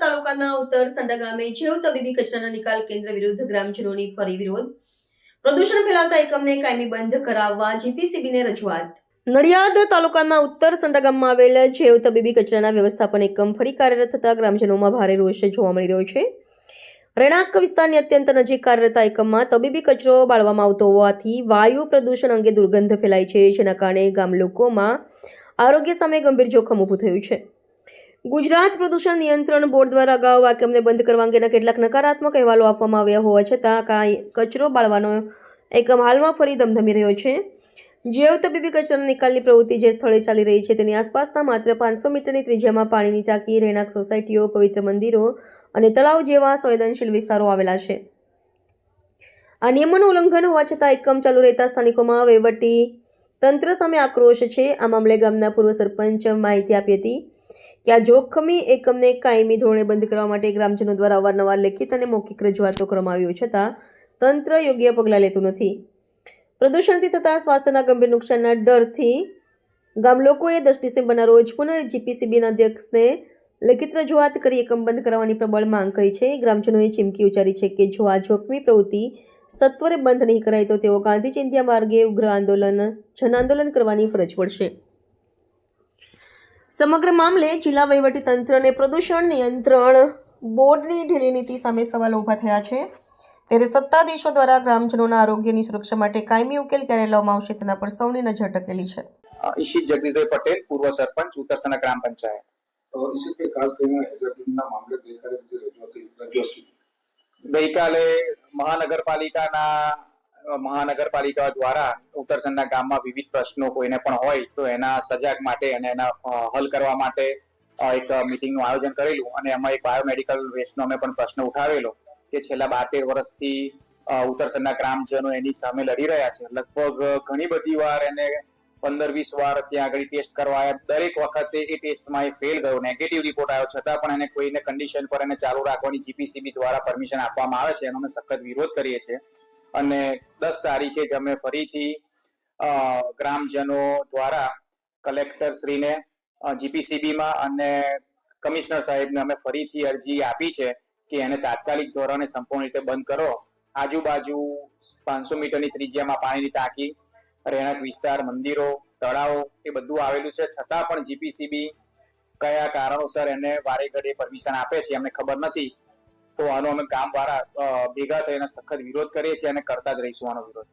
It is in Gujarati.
તાલુકાના ઉત્તર સંડા ગામે જેવ તબીબી કચરાના નિકાલ કેન્દ્ર વિરુદ્ધ ગ્રામજનોની ફરી વિરોધ. પ્રદૂષણ ફેલાવતા એકમને કાયમી બંધ કરાવવા જીપીસીબીને રજૂઆત. નડિયાદ તાલુકાના ઉત્તર સંડા ગામમાં આવેલ જેવ તબીબી કચરાના વ્યવસ્થાપન એકમ ફરી કાર્યરત થતા ગ્રામજનોમાં ભારે રોષ જોવા મળી રહ્યો છે. રહેણાંક વિસ્તારની અત્યંત નજીક કાર્યરત એકમમાં તબીબી કચરો બાળવામાં આવતો હોવાથી વાયુ પ્રદૂષણ અંગે દુર્ગંધ ફેલાય છે, જેના કારણે ગામ લોકોમાં આરોગ્ય સામે ગંભીર જોખમ ઊભું થયું છે. ગુજરાત પ્રદૂષણ નિયંત્રણ બોર્ડ દ્વારા અગાઉ આ બંધ કરવા અંગેના કેટલાક નકારાત્મક અહેવાલો આપવામાં આવ્યા હોવા છતાં કાંઈ કચરો બાળવાનો એકમ હાલમાં ફરી ધમધમી રહ્યો છે. જેવ તબીબી કચરાના નિકાલની પ્રવૃત્તિ જે સ્થળે ચાલી રહી છે તેની આસપાસના માત્ર પાંચસો મીટરની ત્રિજ્યામાં પાણીની ટાંકી, રહેણાંક સોસાયટીઓ, પવિત્ર મંદિરો અને તળાવ જેવા સંવેદનશીલ વિસ્તારો આવેલા છે. આ નિયમોનું ઉલ્લંઘન હોવા છતાં એકમ ચાલુ રહેતા સ્થાનિકોમાં વહીવટી તંત્ર સામે આક્રોશ છે. આ મામલે ગામના પૂર્વ સરપંચ માહિતી આપી હતી કે આ જોખમી એકમને કાયમી ધોરણે બંધ કરવા માટે ગ્રામજનો દ્વારા અવારનવાર લેખિત અને મૌખિક રજૂઆતો કરવામાં આવી છતાં તંત્ર યોગ્ય પગલાં લેતું નથી. પ્રદૂષણથી થતા સ્વાસ્થ્યના ગંભીર નુકસાનના ડરથી ગામ લોકોએ દસ ડિસેમ્બરના રોજ પુનઃ જીપીસીબીના અધ્યક્ષને લેખિત રજૂઆત કરી એકમ બંધ કરવાની પ્રબળ માંગ કરી છે. ગ્રામજનોએ ચીમકી ઉચ્ચારી છે કે જો આ જોખમી પ્રવૃત્તિ સત્વરે બંધ નહીં કરાય તો તેઓ ગાંધી ચિંધ્યા માર્ગે ઉગ્ર આંદોલન, જન આંદોલન કરવાની ફરજ પડશે. સમગ્ર મામલે જિલ્લા વહીવટી તંત્ર અને પ્રદૂષણ નિયંત્રણ બોર્ડની ઢીલી નીતિ સામે સવાલો ઊભા થયા છે. ત્યારે સત્તાધીશો દ્વારા ગ્રામજનોના આરોગ્યની સુરક્ષા માટે કાયમી ઉકેલ ક્યારે લાવવામાં આવશે તેના પર સૌની નજર ટકેલી છે. ઈશિત જગદીશભાઈ પટેલ પૂર્વ સરપંચ ઉત્તરસના ગ્રામ પંચાયત. ઈશિતભાઈ ખાસ કરીને એઝરટીનના મામલે ગઈકાલે રજૂઆત મહાનગરપાલિકાના મહાનગરપાલિકા દ્વારા ઉત્તરસનના ગામમાં વિવિધ પ્રશ્નો કોઈને પણ હોય તો એના સજાગ માટે અને એના હલ કરવા માટે એક મિટિંગનું આયોજન કરેલું અને એમાં એક બાયોમેડિકલ વેસ્ટનો અમે પણ પ્રશ્ન ઉઠાવેલો કે છેલ્લા બાર તેર વર્ષથી ઉત્તરસનના ગ્રામજનો એની સામે લડી રહ્યા છે. લગભગ ઘણી બધી વાર એને પંદર વીસ વાર ત્યાં આગળ ટેસ્ટ કરવા આવ્યા દરેક વખતે એ ટેસ્ટમાં એ ફેલ ગયો નેગેટિવ રિપોર્ટ આવ્યો. છતાં પણ એને કોઈને કન્ડિશન પર એને ચાલુ રાખવાની જીપીસીબી દ્વારા પરમિશન આપવામાં આવે છે. એનો અમે સખત વિરોધ કરીએ છીએ. અને દસ તારીખે જ અમે ફરીથી ગ્રામજનો દ્વારા કલેક્ટર શ્રીને જીપીસીબીમાં અને કમિશનર સાહેબને અમે ફરીથી અરજી આપી છે કે એને તાત્કાલિક ધોરણે સંપૂર્ણ રીતે બંધ કરો. આજુબાજુ પાંચસો મીટરની ત્રિજ્યામાં પાણીની ટાંકી, રહેણાંક વિસ્તાર, મંદિરો, તળાવો એ બધું આવેલું છે. છતાં પણ જીપીસીબી કયા કારણોસર એને વારે ઘડીએ પરમિશન આપે છે અમને ખબર નથી. તો આનો અમે ગામ વાળા ભેગા થઈને સખત વિરોધ કરીએ છીએ અને કરતા જ રહીશું આનો વિરોધ.